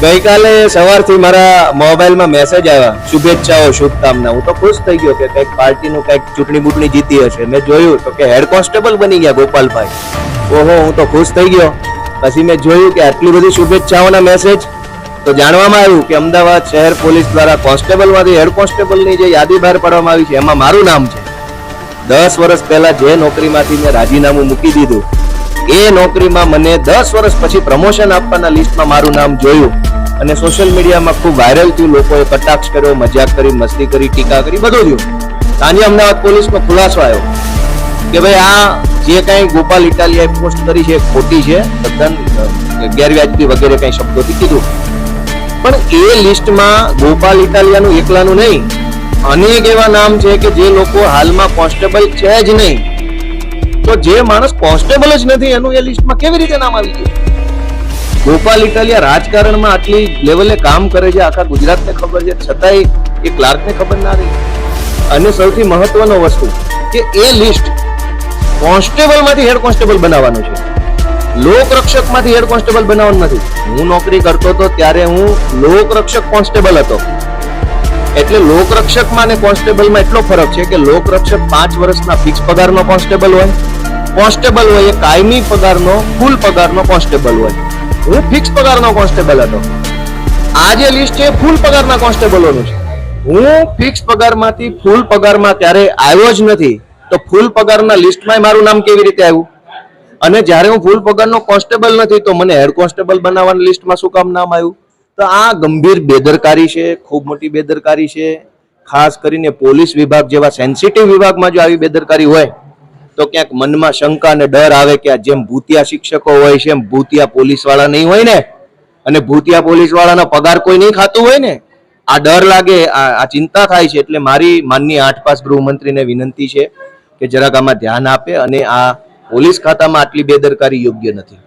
ગઈકાલે સવારથી મારા મોબાઈલમાં મેસેજ આવ્યા. શુભેચ્છાઓ, શુભકામના. હું તો ખુશ થઈ ગયો કે કંઈક પાર્ટીનું કંઈક ચૂંટણી બૂટણી જીતી હશે. મેં જોયું તો કે હેડ કોન્સ્ટેબલ બની ગયા ગોપાલભાઈ. ઓહો, હું તો ખુશ થઈ ગયો. પછી મેં જોયું કે આટલી બધી શુભેચ્છાઓના મેસેજ તો જાણવામાં આવ્યું કે અમદાવાદ શહેર પોલીસ દ્વારા કોન્સ્ટેબલમાંથી હેડ કોન્સ્ટેબલની જે યાદી બહાર પાડવામાં આવી છે, એમાં મારું નામ છે. દસ વર્ષ પહેલા જે નોકરીમાંથી મેં રાજીનામું મૂકી દીધું, એ નોકરીમાં મને દસ વર્ષ પછી પ્રમોશન આપવાના લિસ્ટમાં મારું નામ જોયું અને સોશિયલ મીડિયામાં ખૂબ વાયરલ થયું. લોકોએ કટાક્ષ કર્યો, મજાક કરી, મસ્તી કરી, ટીકા કરી, બધું થયું. સાંજે અમદાવાદ પોલીસનો ખુલાસો આવ્યો કે ભાઈ આ જે કાંઈ ગોપાલ ઇટાલિયાએ પોસ્ટ કરી છે, ખોટી છે, તદ્દન ગેરવ્યાજબી વગેરે કાંઈ શબ્દોથી કીધું. પણ એ લિસ્ટમાં ગોપાલ ઇટાલિયાનું એકલાનું નહીં અનેક એવા નામ છે કે જે લોકો હાલમાં કોન્સ્ટેબલ છે જ નહીં. તો જે માણસ કોન્સ્ટેબલ જ નથી, એનું એ લિસ્ટમાં કેવી રીતે નામ આવી ગયું? ગોપાલ ઇટાલિયા રાજકારણમાં આટલી લેવલે કામ કરે છે, આખા ગુજરાતને ખબર છે, છતાંય એ ક્લાર્કને ખબર ના રહી. અને સૌથી મહત્વનો વસ્તુ કે એ લિસ્ટ કોન્સ્ટેબલમાંથી હેડ કોન્સ્ટેબલ બનાવવાનો છે. લોકરક્ષકમાંથી હેડ કોન્સ્ટેબલ બનાવવાનું નથી. હું નોકરી કરતો હતો ત્યારે હું લોકરક્ષક કોન્સ્ટેબલ હતો. એટલે લોકરક્ષકમાં અને કોન્સ્ટેબલમાં એટલો ફરક છે કે લોકરક્ષક પાંચ વર્ષના ફિક્સ પગારનો કોન્સ્ટેબલ હોય કોન્સ્ટેબલ હોય એ કાયમી પગારનો ફૂલ પગારનો કોન્સ્ટેબલ હોય. હું ફિક્સ પગારનો કોન્સ્ટેબલ હતો. આ જે લિસ્ટ છે ફૂલ પગારના કોન્સ્ટેબલોનું છે. હું ફિક્સ પગારમાંથી ફૂલ પગારમાં ત્યારે આવ્યો જ નથી, તો ફૂલ પગારના લિસ્ટમાં મારું નામ કેવી રીતે આવ્યું? અને જ્યારે હું ફૂલ પગારનો કોન્સ્ટેબલ નથી, તો મને હેડ કોન્સ્ટેબલ બનાવવાની લિસ્ટમાં શું કામ નામ આવ્યું? તો આ ગંભીર બેદરકારી છે, ખૂબ મોટી બેદરકારી છે. ખાસ કરીને પોલીસ વિભાગ જેવા સેન્સિટિવ વિભાગમાં જો આવી બેદરકારી હોય, તો ક્યાંક મનમાં શંકા અને ડર આવે કે જેમ ભૂતિયા શિક્ષકો હોય છે, એમ ભૂતિયા પોલીસવાળા નહીં હોય ને, અને ભૂતિયા પોલીસવાળાનો પગાર કોઈ નહીં ખાતું હોય ને, આ ડર લાગે, આ આ ચિંતા થાય છે. એટલે મારી માનની આઠ પાસ ગૃહમંત્રીને વિનંતી છે કે જરાક આમાં ધ્યાન આપે અને આ પોલીસ ખાતામાં આટલી બેદરકારી યોગ્ય નથી.